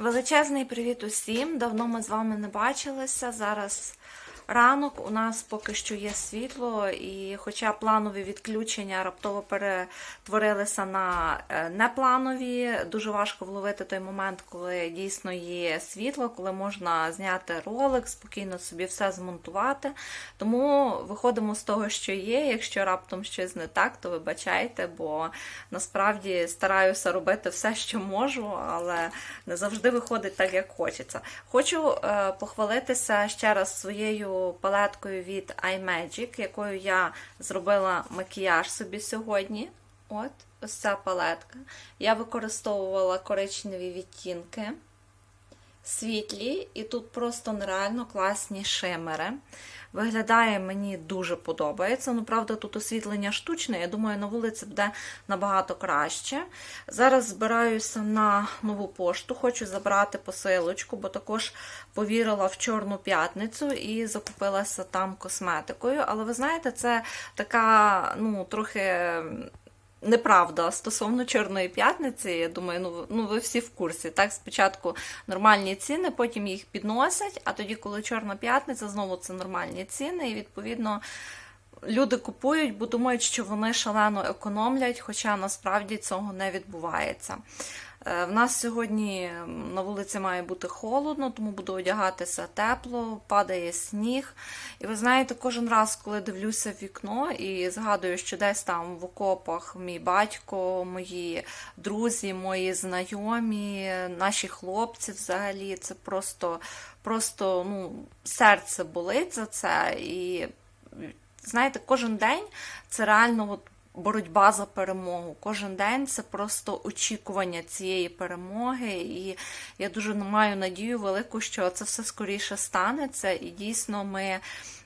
Величезний привіт усім! Давно ми з вами не бачилися. Зараз ранок, у нас поки що є світло, і хоча планові відключення раптово перетворилися на е, непланові, дуже важко вловити той момент, коли дійсно є світло, коли можна зняти ролик, спокійно собі все змонтувати. Тому виходимо з того, що є. Якщо раптом щось не так, то вибачайте, бо насправді стараюся робити все, що можу, але не завжди виходить так, як хочеться. Хочу е, похвалитися ще раз своєю палеткою від iMagic, якою я зробила макіяж собі сьогодні. От, ось ця палетка. Я використовувала коричневі відтінки світлі, і тут просто нереально класні шимери. Виглядає мені дуже подобається. Ну, правда, тут освітлення штучне, я думаю, на вулиці буде набагато краще. Зараз збираюся на нову пошту, хочу забрати посилочку, бо також повірила в Чорну п'ятницю і закупилася там косметикою. Але ви знаєте, це така, ну, трохи неправда стосовно Чорної п'ятниці. Я думаю, ну, ну ви всі в курсі. Так, спочатку нормальні ціни, потім їх підносять, а тоді, коли Чорна п'ятниця, знову це нормальні ціни, і відповідно. Люди купують, бо думають, що вони шалено економлять, хоча насправді цього не відбувається. Е, В нас сьогодні на вулиці має бути холодно, тому буду одягатися тепло, падає сніг. І ви знаєте, кожен раз, коли дивлюся в вікно і згадую, що десь там в окопах мій батько, мої друзі, мої знайомі, наші хлопці взагалі, це просто, просто ну, серце болить за це. І знаєте, кожен день це реально от боротьба за перемогу. Кожен день це просто очікування цієї перемоги. І я дуже маю надію велику, що це все скоріше станеться, і дійсно ми.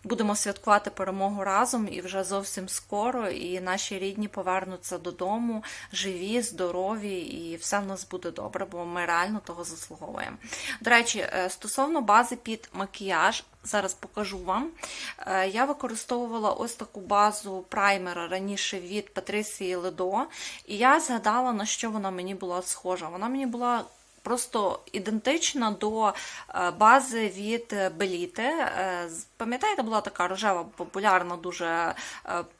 Будемо святкувати перемогу разом і вже зовсім скоро, і наші рідні повернуться додому, живі, здорові, і все в нас буде добре, бо ми реально того заслуговуємо. До речі, е, стосовно бази під макіяж, зараз покажу вам. Е, Я використовувала ось таку базу праймера раніше від Патрисії Ледо, і я згадала, на що вона мені була схожа. Вона мені була просто ідентична до е, бази від Беліти. Пам'ятаєте, була така рожева, популярна, дуже е,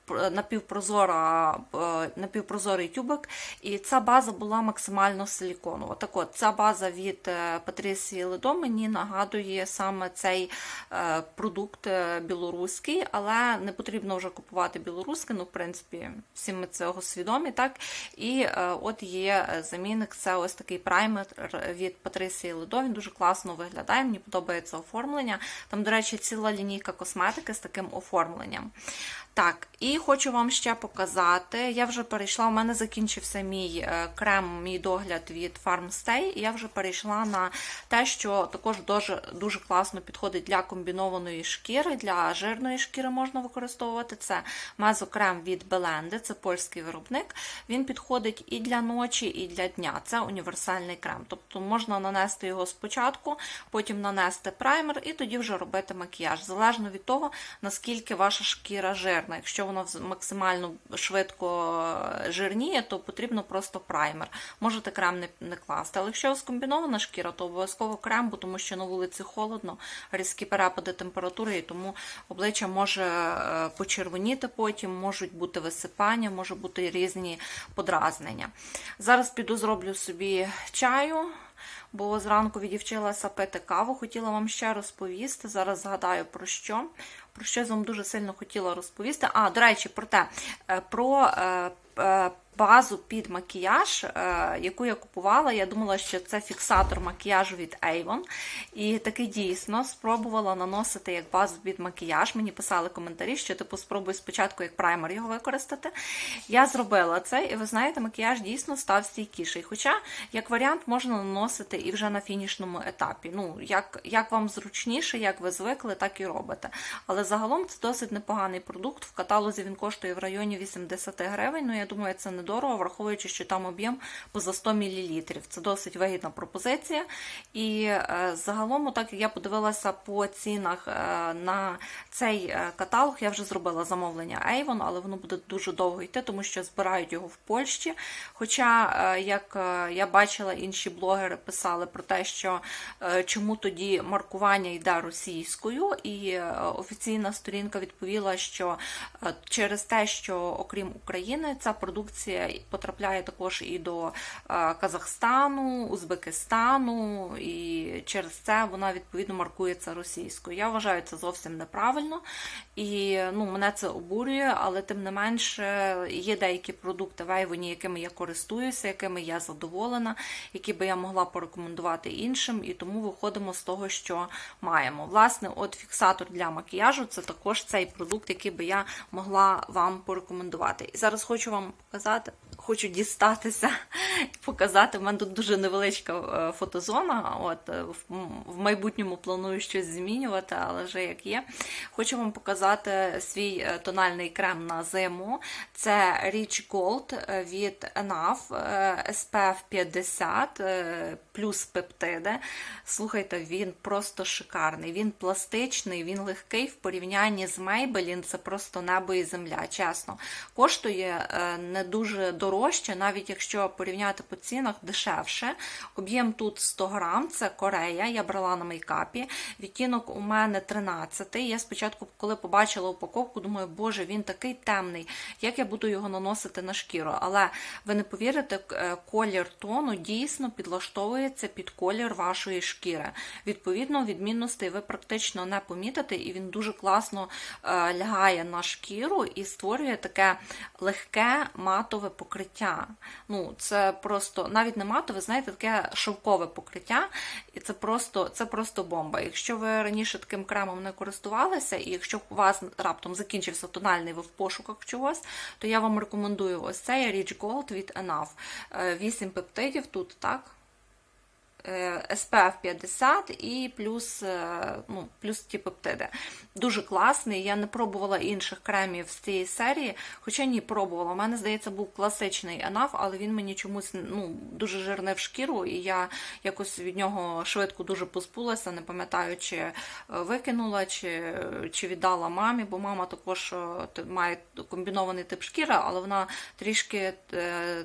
пр- напівпрозора, е, напівпрозорий тюбик, і ця база була максимально силіконова. Так от, ця база від е, Патрісії Ледо мені нагадує саме цей е, продукт е, білоруський, але не потрібно вже купувати білоруський, ну, в принципі, всі ми цього свідомі, так? І е, от є е, замінник, це ось такий праймер від Патрисії Ледо, він дуже класно виглядає, мені подобається оформлення. Там, до речі, ціла лінійка косметики з таким оформленням. Так, і хочу вам ще показати. Я вже перейшла, у мене закінчився мій е, крем, мій догляд від Farmstay, і я вже перейшла на те, що також дуже, дуже класно підходить для комбінованої шкіри, для жирної шкіри можна використовувати. Це мезокрем від Беленди, це польський виробник. Він підходить і для ночі, і для дня. Це універсальний крем. Тобто можна нанести його спочатку, потім нанести праймер і тоді вже робити макіяж. Залежно від того, наскільки ваша шкіра жирна. Якщо вона вз- максимально швидко е, жирніє, то потрібно просто праймер. Можете крем не, не класти. Але якщо у вас комбінована шкіра, то обов'язково крем, бо тому що на вулиці холодно, різкі перепади температури, і тому обличчя може е, почервоніти потім, можуть бути висипання, може бути різні подразнення. Зараз піду зроблю собі чаю. Бо зранку відівчилася пити каву, хотіла вам ще розповісти. Зараз згадаю про що. Про що я вам дуже сильно хотіла розповісти. А, до речі, про те, е, про е, базу під макіяж, е, яку я купувала. Я думала, що це фіксатор макіяжу від Avon. І таки дійсно спробувала наносити як базу під макіяж. Мені писали коментарі, що типу спробуй спочатку як праймер його використати. Я зробила це, і ви знаєте, макіяж дійсно став стійкіший. Хоча, як варіант, можна наносити і вже на фінішному етапі. Ну, як, як вам зручніше, як ви звикли, так і робите. Але загалом це досить непоганий продукт. В каталозі він коштує в районі 80 гривень. Ну, я думаю, це недорого, враховуючи, що там об'єм поза 100 мл. Це досить вигідна пропозиція. І е, загалом, так як я подивилася по цінах е, на цей е, каталог, я вже зробила замовлення Avon, але воно буде дуже довго йти, тому що збирають його в Польщі. Хоча, як я бачила, інші блогери писали про те, що чому тоді маркування йде російською, і офіційна сторінка відповіла, що через те, що окрім України, ця продукція потрапляє також і до е, Казахстану, Узбекистану, і через це вона відповідно маркується російською. Я вважаю це зовсім неправильно, і ну, мене це обурює, але тим не менше є деякі продукти в якими я користуюся, якими я задоволена, які би я могла порекомендувати іншим, і тому виходимо з того, що маємо. Власне, от фіксатор для макіяжу це також цей продукт, який би я могла вам порекомендувати. І зараз хочу вам показати. Хочу дістатися і показати. У мене тут дуже невеличка е, фотозона. От е, в- майбутньому планую щось змінювати, але вже як є. Хочу вам показати свій е, тональний крем на зиму. Це Rich Gold від е, SPF 50 е, плюс пептиди. Слухайте, він просто шикарний. Він пластичний, він легкий в порівнянні з Maybelline. Це просто небо і земля. Чесно, коштує не дуже дорожче, навіть якщо порівняти по цінах дешевше. Об'єм тут 100 грам, це Корея. Я брала на мейкапі. Відтінок у мене 13. Я спочатку, коли побачила упаковку, думаю, боже, він такий темний. Як я буду його наносити на шкіру? Але ви не повірите, е, колір тону дійсно підлаштовується під колір вашої шкіри. Відповідно, відмінностей ви практично не помітите, і він дуже класно е, лягає на шкіру і створює таке легке матове покриття. Ну, це просто навіть не матове, знаєте, таке шовкове покриття, і це просто, це просто бомба. Якщо ви раніше таким кремом не користувалися, і якщо у вас раптом закінчився тональний, ви в пошуках чогось, то я вам рекомендую ось цей Rich Gold від Enough. 8 пептидів тут, так? Е, SPF 50 і плюс, е, ну, плюс ті пептиди. Дуже класний. Я не пробувала інших кремів з цієї серії, хоча ні, пробувала. У мене, здається, був класичний Enough, але він мені чомусь ну, дуже жирне в шкіру, і я якось від нього швидко дуже позбулася, не пам'ятаю, чи е, викинула, чи, чи віддала мамі, бо мама також має комбінований тип шкіри, але вона трішки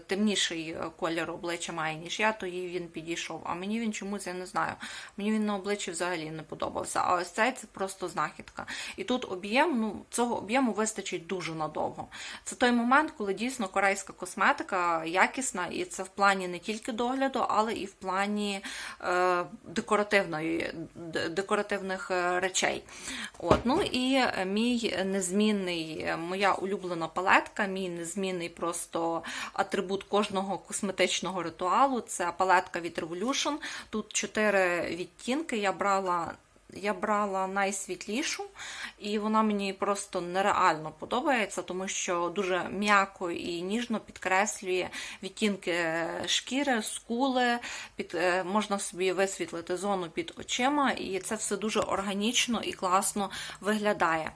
темніший колір обличчя має, ніж я, то їй він підійшов. А мені він чомусь, я не знаю, мені він на обличчі взагалі не подобався. А ось цей це просто знахідка. І тут об'єм, ну, цього об'єму вистачить дуже надовго. Це той момент, коли дійсно корейська косметика якісна, і це в плані не тільки догляду, але і в плані е, декоративної, декоративних е, речей. От, ну і мій незмінний, е, моя улюблена палетка, мій незмінний просто атрибут кожного косметичного ритуалу це палетка від Revolution. Тут чотири відтінки. Я брала. Я брала найсвітлішу, і вона мені просто нереально подобається, тому що дуже м'яко і ніжно підкреслює відтінки шкіри, скули, під, е, можна собі висвітлити зону під очима, і це все дуже органічно і класно виглядає.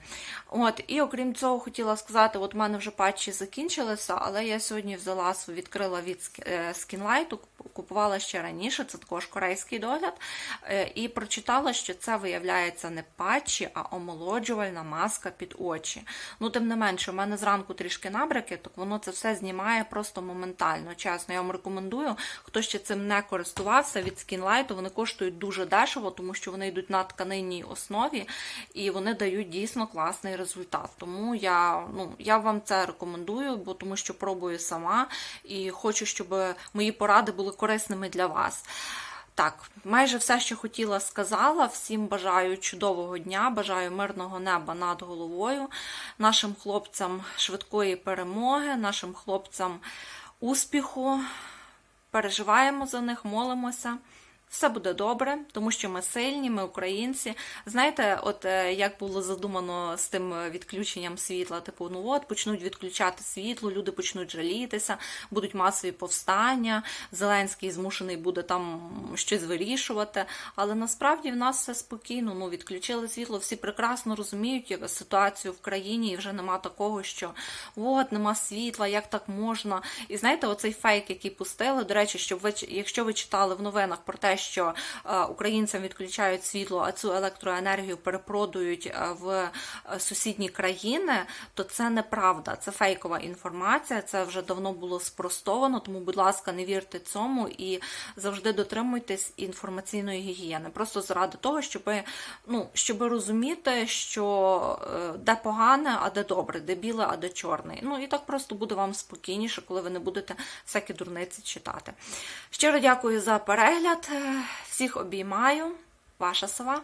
От, і окрім цього, хотіла сказати, от в мене вже патчі закінчилися, але я сьогодні взяла відкрила від е, Skinlight, купувала ще раніше, це також корейський догляд, е, і прочитала, що це виявляється не патчі, а омолоджувальна маска під очі. Ну, тим не менше, у мене зранку трішки набряки, так воно це все знімає просто моментально. Чесно, я вам рекомендую. Хто ще цим не користувався від Skinlight, вони коштують дуже дешево, тому що вони йдуть на тканинній основі і вони дають дійсно класний результат. Тому я, ну, я вам це рекомендую, бо тому що пробую сама і хочу, щоб мої поради були корисними для вас. Так, майже все, що хотіла, сказала. Всім бажаю чудового дня, бажаю мирного неба над головою, нашим хлопцям швидкої перемоги, нашим хлопцям успіху. Переживаємо за них, молимося. Все буде добре, тому що ми сильні, ми українці. Знаєте, от е, як було задумано з тим е, відключенням світла, типу, ну от почнуть відключати світло, люди почнуть жалітися, будуть масові повстання. Зеленський змушений буде там щось вирішувати. Але насправді в нас все спокійно. Ну відключили світло, всі прекрасно розуміють яка ситуацію в країні, і вже нема такого, що от нема світла, як так можна. І знаєте, оцей фейк, який пустили. До речі, щоб ви якщо ви читали в новинах про те, що е, українцям відключають світло, а цю електроенергію перепродають е, в е, сусідні країни, то це неправда. Це фейкова інформація. Це вже давно було спростовано. Тому, будь ласка, не вірте цьому і завжди дотримуйтесь інформаційної гігієни. Просто заради того, щоб ну щоб розуміти, що де погане, а де добре, де біле, а де чорне. Ну і так просто буде вам спокійніше, коли ви не будете всякі дурниці читати. Щиро дякую за перегляд. Всіх обіймаю. Ваша сова.